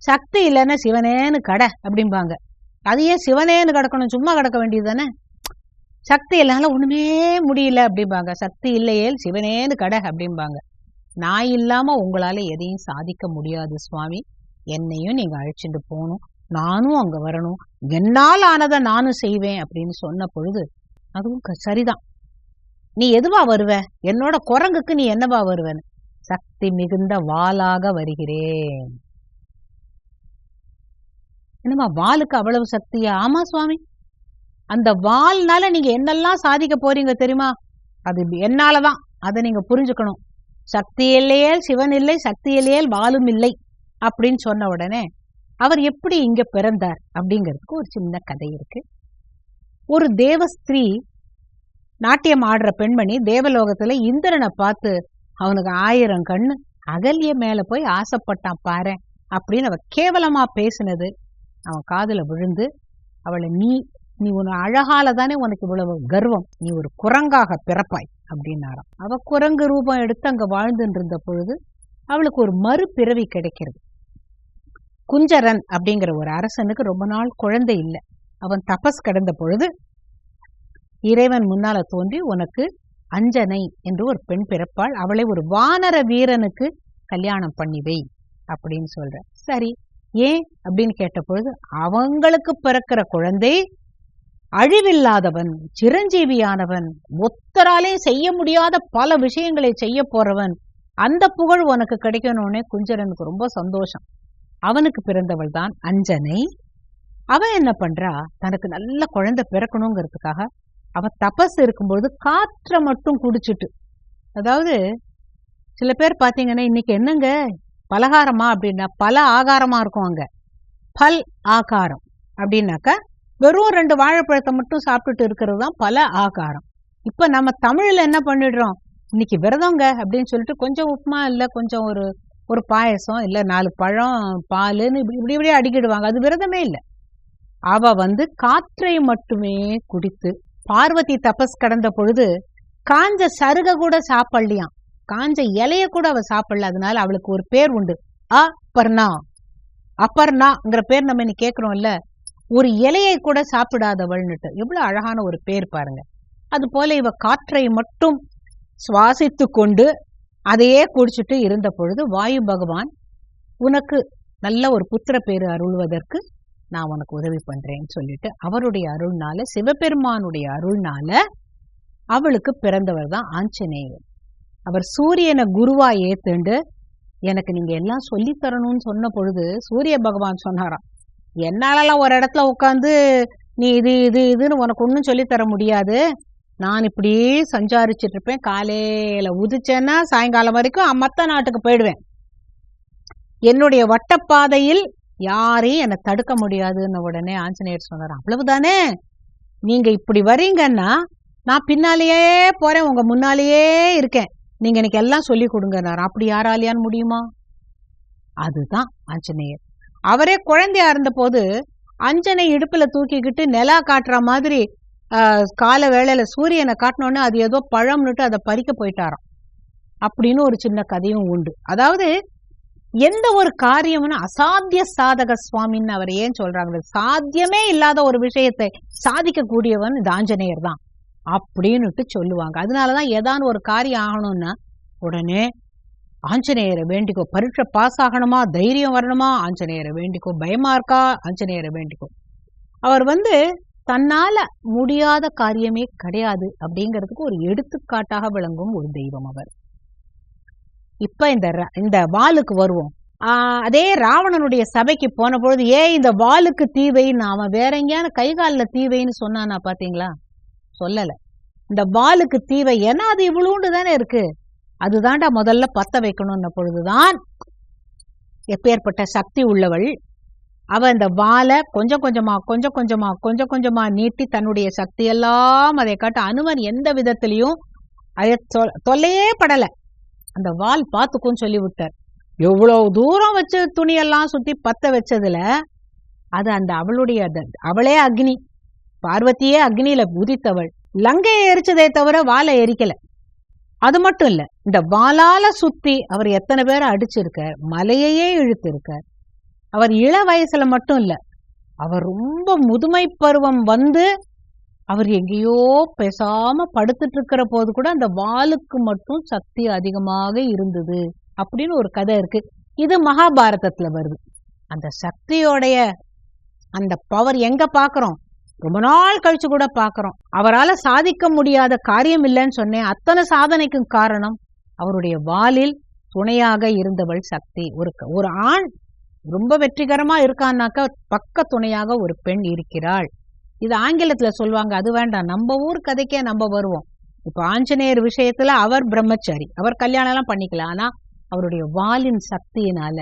சக்தி இல்லைன்னா சிவனேன்னு கடை அப்படிம்பாங்க. அது ஏன் சிவனேன்னு கிடக்கணும் சும்மா கிடக்க வேண்டியது தானே? சக்தி இல்லைனால ஒண்ணுமே முடியல அப்படிம்பாங்க. சக்தி இல்லையேல் சிவனேன்னு கடை அப்படிம்பாங்க. நான் இல்லாம உங்களால எதையும் சாதிக்க முடியாது சுவாமி. என்னையும் நீங்க அழைச்சிட்டு போகணும். நானும் அங்க வரணும். என்னால் ஆனதை நானும் செய்வேன் அப்படின்னு சொன்ன பொழுது அதுவும் சரிதான். நீ எதுவா வருவ? என்னோட குரங்குக்கு நீ என்னவா வருவன்னு. சக்தி மிகுந்த வாளாக வருகிறேன். என்னம்மா வாளுக்கு அவ்வளவு சக்தியா? ஆமா சுவாமி. அந்த வாள்னால நீங்க என்னெல்லாம் சாதிக்க போறீங்க தெரியுமா? அது என்னாலதான். அதை நீங்க புரிஞ்சுக்கணும். சக்தி இல்லையேல் சிவன் இல்லை சக்தி இல்லையேல் வாலும் இல்லை அப்படின்னு சொன்ன உடனே அவர் எப்படி இங்க பிறந்தார் அப்படிங்கிறதுக்கு ஒரு சின்ன கதை இருக்கு. ஒரு தேவஸ்திரீ நாட்டியம் ஆடுற பெண்மணி தேவலோகத்துல இந்திரனை பார்த்து அவனுக்கு ஆயிரம் கண்ணு அகல்ய மேல போய் ஆசைப்பட்டான் பாரு அப்படின்னு அவ கேவலமா பேசினது அவன் காதுல விழுந்து அவளை நீ நீ உன் அழகால தானே உனக்கு இவ்வளவு கர்வம். நீ ஒரு குரங்காக பிறப்பாய் அப்படின்னாராம். அவ குரங்கு ரூபம் எடுத்து அங்க வாழ்ந்துட்டு இருந்த பொழுது அவளுக்கு ஒரு மறுபிறவி கிடைக்கிறது. குஞ்சரன் அப்படிங்கிற ஒரு அரசனுக்கு ரொம்ப நாள் குழந்தை இல்லை. அவன் தபஸ் கடந்த பொழுது இறைவன் முன்னால தோன்றி உனக்கு அஞ்சனை என்று ஒரு பெண் பிறப்பாள். அவளை ஒரு வானர வீரனுக்கு கல்யாணம் பண்ணி வை அப்படின்னு சொல்ற. சரி ஏன் அப்படின்னு கேட்ட பொழுது அவங்களுக்கு பிறக்கிற குழந்தை அழிவில்லாதவன் சிரஞ்சீவியானவன் ஒத்தராலே செய்ய முடியாத பல விஷயங்களை செய்ய போறவன் அந்த புகழ் உனக்கு கிடைக்கணும்னே குஞ்சரனுக்கு ரொம்ப சந்தோஷம். அவனுக்கு பிறந்தவள் தான் அஞ்சனை. அவன் என்ன பண்றா? தனக்கு நல்ல குழந்தை பிறக்கணுங்கிறதுக்காக அவன் தபஸ் இருக்கும்பொழுது காற்றை மட்டும் குடிச்சிட்டு அதாவது சில பேர் பாத்தீங்கன்னா இன்னைக்கு என்னங்க? பலகாரமா அப்படின்னா பல ஆகாரமா இருக்கும் அங்க. பல் ஆகாரம் அப்படின்னாக்கா வெறும் ரெண்டு வாழைப்பழத்தை மட்டும் சாப்பிட்டுட்டு இருக்கிறது தான் பல ஆகாரம். இப்ப நம்ம தமிழ்ல என்ன பண்ணிடுறோம்? இன்னைக்கு விரதங்க அப்படின்னு சொல்லிட்டு கொஞ்சம் உப்புமா இல்ல கொஞ்சம் ஒரு ஒரு பாயசம் இல்ல நாலு பழம் பாலுன்னு இப்படி இப்படி இப்படியே அடிக்கிடுவாங்க. அது விரதமே இல்ல. அவ வந்து காற்றை மட்டுமே குடித்து பார்வதி தபஸ் கடந்த பொழுது காஞ்ச சருக கூட சாப்பிடலையாம். காஞ்ச இலைய கூட அவ சாப்பிடல. அதனால அவளுக்கு ஒரு பேர் உண்டு. அப்பர்ணா அப்பர்ணாங்கிற பேர் நம்ம இன்னைக்கு இல்ல ஒரு இலையை கூட சாப்பிடாதவள்னுட்டு. எவ்வளவு அழகான ஒரு பேர் பாருங்க. அது போல இவ காற்றை மட்டும் சுவாசித்து கொண்டு அதையே குடிச்சிட்டு இருந்த பொழுது வாயு பகவான் உனக்கு நல்ல ஒரு புத்திர பேர் அருள்வதற்கு நான் உனக்கு உதவி பண்றேன்னு சொல்லிட்டு அவருடைய அருள்னால சிவபெருமானுடைய அருள்னால அவளுக்கு பிறந்தவர் தான் ஆஞ்சநேயர். அவர் சூரியனை குருவா ஏத்துண்டு எனக்கு நீங்க எல்லாம் சொல்லி தரணும்னு சொன்ன பொழுது சூரிய பகவான் சொன்னாராம் என்னாலலாம் ஒரு இடத்துல உட்காந்து நீ இது இது இதுன்னு உனக்கு ஒன்றும் சொல்லித்தர தர முடியாது. நான் இப்படி சஞ்சாரிச்சிட்டு இருப்பேன். காலையில உதிச்சேன்னா சாயங்காலம் வரைக்கும் மத்த நாட்டுக்கு போயிடுவேன். என்னுடைய வட்டப்பாதையில் யாரையும் என்னை தடுக்க முடியாதுன்னு உடனே ஆஞ்சநேயர் சொன்னார் அவ்வளவுதானே? நீங்க இப்படி வரீங்கன்னா நான் பின்னாலேயே போறேன். உங்க முன்னாலேயே இருக்கேன். நீங்க எனக்கு எல்லாம் சொல்லி கொடுங்கனார் அப்படி யாராலையான்னு முடியுமா? அதுதான் ஆஞ்சநேயர். அவரே குழந்தையா இருந்த போது அஞ்சனை இடுப்புல தூக்கிக்கிட்டு நிலா காட்டுற மாதிரி ஆஹ், கால வேளையில சூரியனை காட்டினோடனே அது ஏதோ பழம்னுட்டு அதை பறிக்க போயிட்டாராம். அப்படின்னு ஒரு சின்ன கதையும் உண்டு. அதாவது எந்த ஒரு காரியம்னு அசாத்திய சாதக சுவாமின்னு அவர் ஏன் சொல்றாங்க? சாத்தியமே இல்லாத ஒரு விஷயத்தை சாதிக்க கூடியவன் இந்த ஆஞ்சநேயர் தான். அப்படின்னுட்டு சொல்லுவாங்க. அதனாலதான் ஏதான ஒரு காரியம் ஆகணும்னா உடனே ஆஞ்சநேயரை வேண்டிக்கோ பரீட்சை பாஸ் ஆகணுமா? தைரியம் வரணுமா? ஆஞ்சநேயரை வேண்டிக்கோ பயமா இருக்கா? ஆஞ்சநேயரை வேண்டிக்கோ. அவர் வந்து தன்னால முடியாத காரியமே கிடையாது. அப்படிங்கிறதுக்கு ஒரு எடுத்துக்காட்டாக விளங்கும் ஒரு தெய்வம் அவர். இப்ப இந்த இந்த வாளுக்கு வருவோம். ஆஹ் அதே ராவணனுடைய சபைக்கு போன பொழுது ஏன் இந்த வாளுக்கு தீவைன்னு அவன் வேற எங்கேயான கைகாலில் தீவைன்னு சொன்னானா பாத்தீங்களா? சொல்லல. இந்த பாலுக்கு தீவை ஏன்னா அது இவ்வளோண்டு தானே இருக்கு. அதுதான்டா முதல்ல பத்த வைக்கணும்ன பொழுதுதான் எப்பேற்பட்ட சக்தி உள்ளவள் அவ இந்த வாளை கொஞ்சம் கொஞ்சமா கொஞ்சம் கொஞ்சமா கொஞ்சம் கொஞ்சமா நீட்டி தன்னுடைய சக்தி எல்லாம் அதை காட்ட அனுமன் எந்த விதத்திலையும் அதை தொல்லையே படல. அந்த வால் பார்த்துக்கும் சொல்லி விட்டார் எவ்வளவு தூரம் வச்சு துணியெல்லாம் சுத்தி பத்த வச்சதுல அது அந்த அவளுடைய அவளே அக்னி. பார்வதியே அக்னியில குதித்தவள். லங்கையை எரிச்சதே தவிர வாழை எரிக்கல. அது மட்டும் இல்ல இந்த வாளால சுத்தி அவர் எத்தனை பேரை அடிச்சிருக்கார் மலையையே இழுத்திருக்கார் அவர் இள வயசுல மட்டும் இல்ல அவர் ரொம்ப முதுமை பருவம் வந்து அவர் எங்கேயோ பேசாம படுத்துட்டு இருக்கிற போது கூட அந்த வாளுக்கு மட்டும் சக்தி அதிகமாக இருந்தது அப்படின்னு ஒரு கதை இருக்கு. இது மகாபாரதத்துல வருது. அந்த சக்தியோடைய அந்த பவர் எங்க பாக்குறோம்? ரொம்ப நாள் கழிச்சு கூட பாக்குறோம் அவரால சாதிக்க முடியாத காரியம் இல்லைன்னு சொன்னேன். அத்தனை சாதனைக்கும் காரணம் அவருடைய வாலில் துணையாக இருந்தவள் சக்தி. ஒரு ஒரு ஆண் ரொம்ப வெற்றிகரமா இருக்கான்னாக்கா பக்க துணையாக ஒரு பெண் இருக்கிறாள். இது ஆங்கிலத்துல சொல்லுவாங்க அது வேண்டாம் நம்ம ஊர் கதைக்கே நம்ம வருவோம். இப்ப ஆஞ்சநேயர் விஷயத்துல அவர் பிரம்மச்சாரி. அவர் கல்யாணம் எல்லாம் பண்ணிக்கலாம் ஆனா அவருடைய வாலின் சக்தியினால.